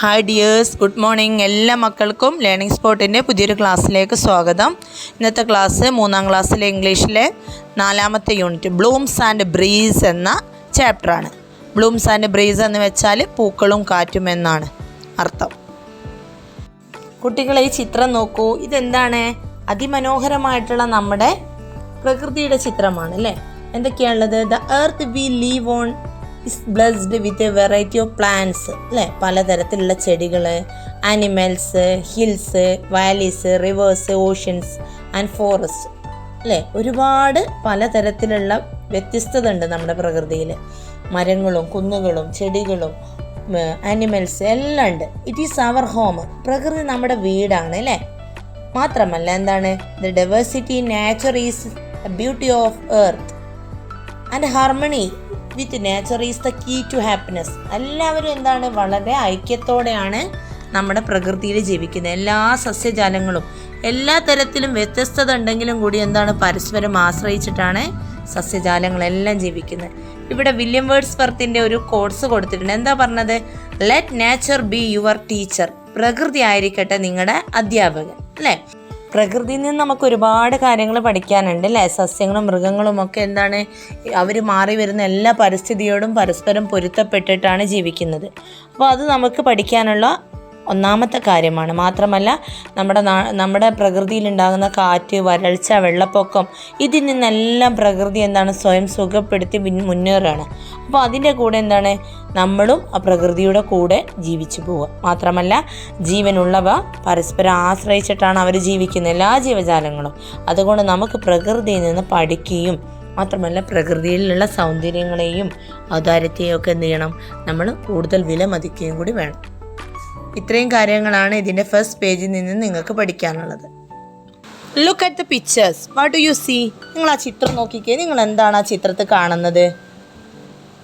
Hi dears good morning എല്ലാ മക്കൾക്കും learning സ്പോട്ടിന്റെ പുതിയൊരു ക്ലാസ്സിലേക്ക് സ്വാഗതം. ഇന്നത്തെ ക്ലാസ് മൂന്നാം ക്ലാസ്സിലെ ഇംഗ്ലീഷിലെ നാലാമത്തെ യൂണിറ്റ് ബ്ലൂംസ് ആൻഡ് ബ്രീസ് എന്ന ചാപ്റ്ററാണ് ബ്ലൂംസ് ആൻഡ് ബ്രീസ് എന്ന് വെച്ചാൽ പൂക്കളും കാറ്റും എന്നാണ് അർത്ഥം. കുട്ടികളെ ഈ ചിത്രം നോക്കൂ. ഇതെന്താണ്? അതിമനോഹരമായിട്ടുള്ള നമ്മുടെ പ്രകൃതിയുടെ ചിത്രമാണ് അല്ലേ? എന്തൊക്കെയാണുള്ളത് the earth we live on is blessed with a variety of plants അല്ലേ? പലതരത്തിലുള്ള ചെടികൾ animals hills valleys rivers oceans and forest അല്ലേ? ഒരുപാട് പലതരത്തിലുള്ള വ്യത്യസ്തത ഉണ്ട് നമ്മുടെ പ്രകൃതിയിൽ മരങ്ങളും കുന്നുകളും ചെടികളും ആനിമൽസ് എല്ലാം ഉണ്ട്. ഇറ്റ് ഈസ് അവർ ഹോം പ്രകൃതി നമ്മുടെ വീടാണ് അല്ലേ? മാത്രമല്ല എന്താണ്? The diversity nature is beauty of earth and harmony with nature is the key to happiness എല്ലാവരും എന്താണ്? വളരെ ഐക്യത്തോടെയാണ് നമ്മുടെ പ്രകൃതിയിൽ ജീവിക്കുന്നത്. എല്ലാ സസ്യജാലങ്ങളും എല്ലാ തരത്തിലും വ്യത്യസ്തത ഉണ്ടെങ്കിലും കൂടി എന്താണ്? പരസ്പരം ആശ്രയിച്ചിട്ടാണ് സസ്യജാലങ്ങളെല്ലാം ജീവിക്കുന്നത്. ഇവിടെ വില്യം വേർഡ്സ് വർത്തിന്റെ ഒരു കോഴ്സ് കൊടുത്തിട്ടുണ്ട്. എന്താ പറഞ്ഞത്? Let nature be your teacher പ്രകൃതി ആയിരിക്കട്ടെ നിങ്ങളുടെ അധ്യാപകൻ. അല്ലേ? പ്രകൃതിയിൽ നിന്ന് നമുക്ക് ഒരുപാട് കാര്യങ്ങൾ പഠിക്കാനുണ്ട് അല്ലേ? സസ്യങ്ങളും മൃഗങ്ങളും ഒക്കെ എന്താണ് അവർ മാറി വരുന്ന എല്ലാ പരിസ്ഥിതിയോടും പരസ്പരം പൊരുത്തപ്പെട്ടിട്ടാണ് ജീവിക്കുന്നത്. അപ്പോൾ അത് നമുക്ക് പഠിക്കാനുള്ള ഒന്നാമത്തെ കാര്യമാണ്. മാത്രമല്ല നമ്മുടെ നമ്മുടെ പ്രകൃതിയിലുണ്ടാകുന്ന കാറ്റ് വരൾച്ച വെള്ളപ്പൊക്കം ഇതിൽ നിന്നെല്ലാം പ്രകൃതി എന്താണ് സ്വയം സുഖപ്പെടുത്തി മുന്നേറുകയാണ്. അപ്പോൾ അതിന്റെ കൂടെ എന്താണ്? നമ്മളും ആ പ്രകൃതിയുടെ കൂടെ ജീവിച്ചു പോവുക. മാത്രമല്ല ജീവനുള്ളവ പരസ്പരം ആശ്രയിച്ചിട്ടാണ് അവർ ജീവിക്കുന്നത്. എല്ലാ ജീവജാലങ്ങളും. അതുകൊണ്ട് നമുക്ക് പ്രകൃതിയിൽ നിന്ന് പഠിക്കുകയും മാത്രമല്ല പ്രകൃതിയിലുള്ള സൗന്ദര്യങ്ങളെയും ഔദാര്യത്തെയും ഒക്കെ എന്ത് ചെയ്യണം? നമ്മൾ കൂടുതൽ വിലമതിക്കുകയും കൂടി വേണം. ഇത്രയും കാര്യങ്ങളാണ് ഇതിന്റെ ഫസ്റ്റ് പേജിൽ നിന്ന് നിങ്ങൾക്ക് പഠിക്കാനുള്ളത്. Look at the pictures what do you see നിങ്ങൾ ആ ചിത്രം നോക്കിക്കേ. നിങ്ങൾ എന്താണ് ആ ചിത്രത്തിൽ കാണുന്നത്?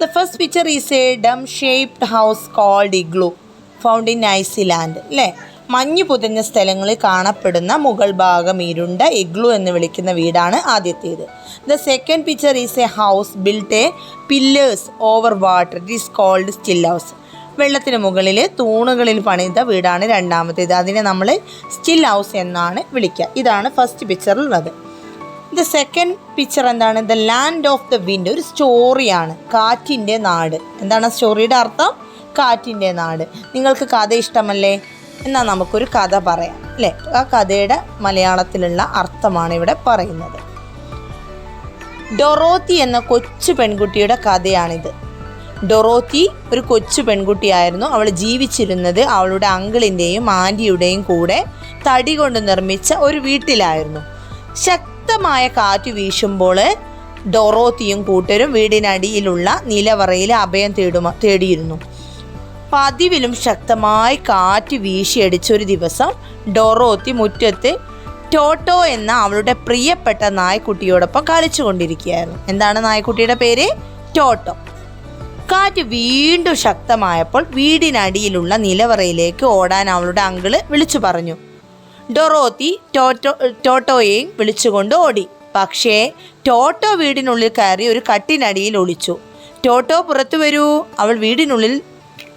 The first picture is a dome shaped house called igloo found in Iceland അല്ലേ മഞ്ഞ് പുതഞ്ഞ സ്ഥലങ്ങളിൽ കാണപ്പെടുന്ന മുകൾ ഭാഗം ഇരുണ്ട ഇഗ്ലു എന്ന് വിളിക്കുന്ന വീടാണ് ആദ്യത്തേത്. The second picture is a house built a pillars over water it is called stilt house വെള്ളത്തിന് മുകളിൽ തൂണുകളിൽ പണിത വീടാണ് രണ്ടാമത്തേത്. അതിനെ നമ്മൾ സ്റ്റിൽ ഹൗസ് എന്നാണ് വിളിക്കുക. ഇതാണ് ഫസ്റ്റ് പിക്ചറിലുള്ളത് ദ സെക്കൻഡ് പിക്ചർ എന്താണ്? The land of the wind ഒരു സ്റ്റോറിയാണ് കാറ്റിന്റെ നാട്. എന്താണ് സ്റ്റോറിയുടെ അർത്ഥം? കാറ്റിന്റെ നാട്. നിങ്ങൾക്ക് കഥ ഇഷ്ടമല്ലേ? എന്നാൽ നമുക്കൊരു കഥ പറയാം. അല്ലേ? ആ കഥയുടെ മലയാളത്തിലുള്ള അർത്ഥമാണ് ഇവിടെ പറയുന്നത്. ഡൊറോത്തി എന്ന കൊച്ചു പെൺകുട്ടിയുടെ കഥയാണിത്. ഡൊറോത്തി ഒരു കൊച്ചു പെൺകുട്ടിയായിരുന്നു. അവൾ ജീവിച്ചിരുന്നത് അവളുടെ അങ്കിളിന്റെയും ആന്റിയുടെയും കൂടെ തടി കൊണ്ട് നിർമ്മിച്ച ഒരു വീട്ടിലായിരുന്നു. ശക്തമായ കാറ്റ് വീശുമ്പോൾ ഡൊറോത്തിയും കൂട്ടരും വീടിനടിയിലുള്ള നിലവറയിൽ അഭയം തേടുമ തേടിയിരുന്നു. പതിവിലും ശക്തമായി കാറ്റ് വീശിയടിച്ച ഒരു ദിവസം ഡൊറോത്തി മുറ്റത്ത് ടോട്ടോ എന്ന അവളുടെ പ്രിയപ്പെട്ട നായ്ക്കുട്ടിയോടൊപ്പം കളിച്ചുകൊണ്ടിരിക്കുകയായിരുന്നു. എന്താണ് നായ്ക്കുട്ടിയുടെ പേര്? ടോട്ടോ. കാറ്റ് വീണ്ടും ശക്തമായപ്പോൾ വീടിനടിയിലുള്ള നിലവറയിലേക്ക് ഓടാൻ അവളുടെ അങ്കിൾ വിളിച്ചു പറഞ്ഞു. ഡൊറോത്തി ടോട്ടോ ടോട്ടോയെയും വിളിച്ചുകൊണ്ട് ഓടി. പക്ഷേ ടോട്ടോ വീടിനുള്ളിൽ കയറി ഒരു കട്ടിനടിയിൽ ഒളിച്ചു. ടോട്ടോ പുറത്തു വരൂ. അവൾ വീടിനുള്ളിൽ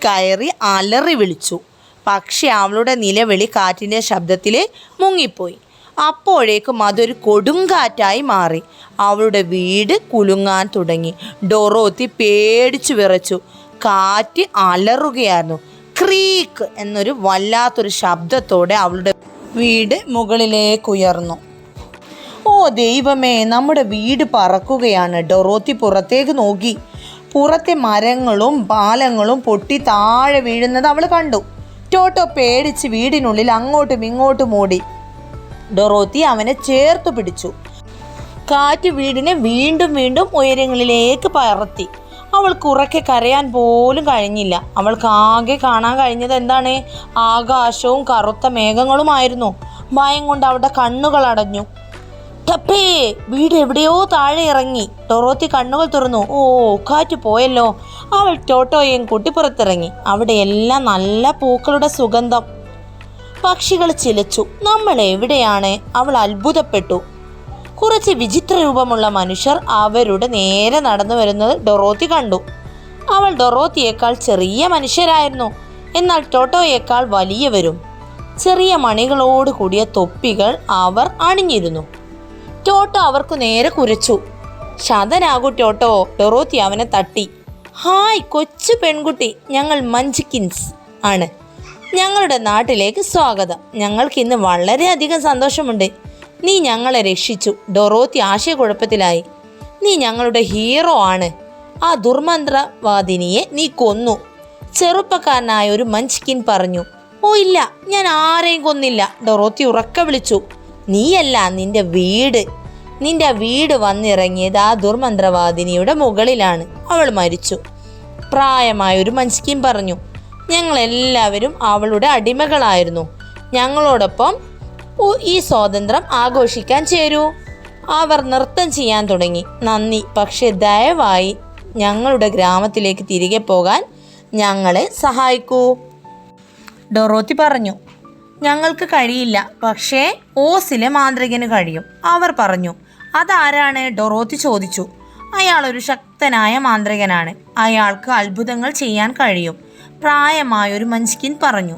കയറി അലറി വിളിച്ചു. പക്ഷേ അവളുടെ നിലവിളി കാറ്റിന്റെ ശബ്ദത്തിൽ മുങ്ങിപ്പോയി. അപ്പോഴേക്കും അതൊരു കൊടുങ്കാറ്റായി മാറി. അവളുടെ വീട് കുലുങ്ങാൻ തുടങ്ങി. ഡൊറോത്തി പേടിച്ചു വിറച്ചു. കാറ്റ് അലറുകയായിരുന്നു. ക്രീക്ക് എന്നൊരു വല്ലാത്തൊരു ശബ്ദത്തോടെ അവളുടെ വീട് മുകളിലേക്ക് ഉയർന്നു. ഓ ദൈവമേ നമ്മുടെ വീട് പറക്കുകയാണ്. ഡൊറോത്തി പുറത്തേക്ക് നോക്കി. പുറത്തെ മരങ്ങളും പാലങ്ങളും പൊട്ടി താഴെ വീഴുന്നത് അവൾ കണ്ടു. ടോട്ടോ പേടിച്ച് വീടിനുള്ളിൽ അങ്ങോട്ടും ഇങ്ങോട്ടും ഓടി. ഡൊറോത്തി അവനെ ചേർത്തു പിടിച്ചു. കാറ്റ് വീടിനെ വീണ്ടും വീണ്ടും ഉയരങ്ങളിലേക്ക് പറത്തി അവൾക്ക് ഉറക്കെ കരയാൻ പോലും കഴിഞ്ഞില്ല. അവൾക്ക് ആകെ കാണാൻ കഴിഞ്ഞത് എന്താണ്? ആകാശവും കറുത്ത മേഘങ്ങളുമായിരുന്നു. ഭയം കൊണ്ട് അവളുടെ കണ്ണുകൾ അടഞ്ഞു. ടപ്പേ വീട് എവിടെയോ താഴെ ഇറങ്ങി. ടൊറോത്തി കണ്ണുകൾ തുറന്നു. ഓ കാറ്റ് പോയല്ലോ. അവൾ ടോട്ടോയെയും കൂട്ടി പുറത്തിറങ്ങി. അവിടെയെല്ലാം നല്ല പൂക്കളുടെ സുഗന്ധം. പക്ഷികൾ ചിലച്ചു. നമ്മൾ എവിടെയാണ്? അവൾ അത്ഭുതപ്പെട്ടു. കുറച്ച് വിചിത്ര രൂപമുള്ള മനുഷ്യർ അവരുടെ നേരെ നടന്നു വരുന്നത് ഡൊറോത്തി കണ്ടു. അവൾ ഡൊറോത്തിയേക്കാൾ ചെറിയ മനുഷ്യരായിരുന്നു. എന്നാൽ ടോട്ടോയേക്കാൾ വലിയവരും. ചെറിയ മണികളോട് കൂടിയ തൊപ്പികൾ അവർ അണിഞ്ഞിരുന്നു. ടോട്ടോ അവർക്ക് നേരെ കുരച്ചു. ശതനാകു ടോട്ടോ ഡൊറോത്തി അവനെ തട്ടി. ഹായ് കൊച്ചു പെൺകുട്ടി. ഞങ്ങൾ മഞ്ചിക്കിൻസ് ആണ്. ഞങ്ങളുടെ നാട്ടിലേക്ക് സ്വാഗതം. ഞങ്ങൾക്ക് ഇന്ന് വളരെയധികം സന്തോഷമുണ്ട്. നീ ഞങ്ങളെ രക്ഷിച്ചു. ഡൊറോത്തി ആശയക്കുഴപ്പത്തിലായി. നീ ഞങ്ങളുടെ ഹീറോ ആണ്. ആ ദുർമന്ത്രവാദിനിയെ നീ കൊന്നു. ചെറുപ്പക്കാരനായ ഒരു മഞ്ച്കിൻ പറഞ്ഞു ഓ ഇല്ല ഞാൻ ആരെയും കൊന്നില്ല ഡൊറോത്തി ഉറക്ക വിളിച്ചു. നീയല്ല നിന്റെ വീട്. നിന്റെ വീട് വന്നിറങ്ങിയത് ആ ദുർമന്ത്രവാദിനിയുടെ മുകളിലാണ് അവൾ മരിച്ചു. പ്രായമായ ഒരു മഞ്ചിക്കിൻ പറഞ്ഞു ഞങ്ങളെല്ലാവരും അവളുടെ അടിമകളായിരുന്നു. ഞങ്ങളോടൊപ്പം ഈ സ്വാതന്ത്ര്യം ആഘോഷിക്കാൻ ചേരൂ. അവർ നൃത്തം ചെയ്യാൻ തുടങ്ങി. നന്ദി. പക്ഷെ ദയവായി ഞങ്ങളുടെ ഗ്രാമത്തിലേക്ക് തിരികെ പോകാൻ ഞങ്ങളെ സഹായിക്കൂ. ഡൊറോത്തി പറഞ്ഞു. ഞങ്ങൾക്ക് കഴിയില്ല. പക്ഷേ ഓസിലെ മാന്ത്രികന് കഴിയും. അവർ പറഞ്ഞു. അതാരാണ്? ഡൊറോത്തി ചോദിച്ചു. അയാൾ ഒരു ശക്തനായ മാന്ത്രികനാണ്. അയാൾക്ക് അത്ഭുതങ്ങൾ ചെയ്യാൻ കഴിയും. പ്രായമായ ഒരു മഞ്ചിക്കിൻ പറഞ്ഞു.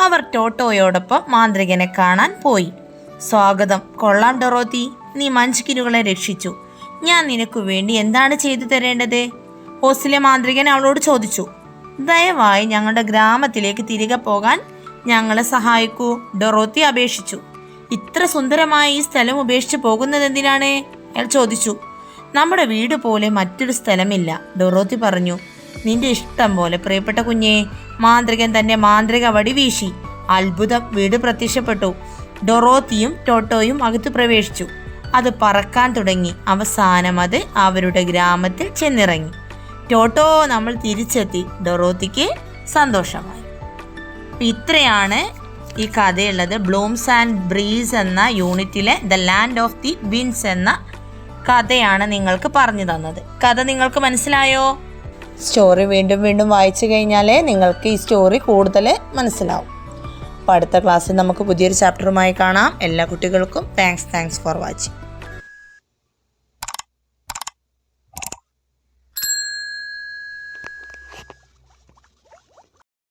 അവർ ടോട്ടോയോടൊപ്പം മാന്ത്രികനെ കാണാൻ പോയി. സ്വാഗതം. കൊള്ളാം ഡൊറോത്തി. നീ മഞ്ചിക്കിനുകളെ രക്ഷിച്ചു. ഞാൻ നിനക്കു വേണ്ടി എന്താണ് ചെയ്തു തരേണ്ടത്? ഓസിലെ മാന്ത്രികൻ അവളോട് ചോദിച്ചു. ദയവായി ഞങ്ങളുടെ ഗ്രാമത്തിലേക്ക് തിരികെ പോകാൻ ഞങ്ങളെ സഹായിക്കൂ ഡൊറോത്തി അപേക്ഷിച്ചു. ഇത്ര സുന്ദരമായ ഈ സ്ഥലം ഉപേക്ഷിച്ച് പോകുന്നത് എന്തിനാണ്? അയാൾ ചോദിച്ചു. നമ്മുടെ വീട് പോലെ മറ്റൊരു സ്ഥലമില്ല ഡൊറോത്തി പറഞ്ഞു. നിന്റെ ഇഷ്ടം പോലെ പ്രിയപ്പെട്ട കുഞ്ഞേ മാന്ത്രികൻ തന്റെ മാന്ത്രിക വടി വീശി. അത്ഭുതം വീട് പ്രത്യക്ഷപ്പെട്ടു. ഡൊറോത്തിയും ടോട്ടോയും അകത്ത് പ്രവേശിച്ചു. അത് പറക്കാൻ തുടങ്ങി. അവസാനം അത് അവരുടെ ഗ്രാമത്തിൽ ചെന്നിറങ്ങി. ടോട്ടോ നമ്മൾ തിരിച്ചെത്തി. ഡൊറോത്തിക്ക് സന്തോഷമായി. ഇത്രയാണ് ഈ കഥയുള്ളത്. ബ്ലൂംസ് ആൻഡ് ബ്രീസ് എന്ന യൂണിറ്റിലെ the land of the winds എന്ന കഥയാണ് നിങ്ങൾക്ക് പറഞ്ഞു തന്നത്. കഥ നിങ്ങൾക്ക് മനസ്സിലായോ? സ്റ്റോറി വീണ്ടും വീണ്ടും വായിച്ചു കഴിഞ്ഞാലേ നിങ്ങൾക്ക് ഈ സ്റ്റോറി കൂടുതൽ മനസ്സിലാവും. അപ്പോൾ അടുത്ത ക്ലാസ്സിൽ നമുക്ക് പുതിയൊരു ചാപ്റ്ററുമായി കാണാം. എല്ലാ കുട്ടികൾക്കും താങ്ക്സ് താങ്ക്സ് ഫോർ വാച്ചിങ്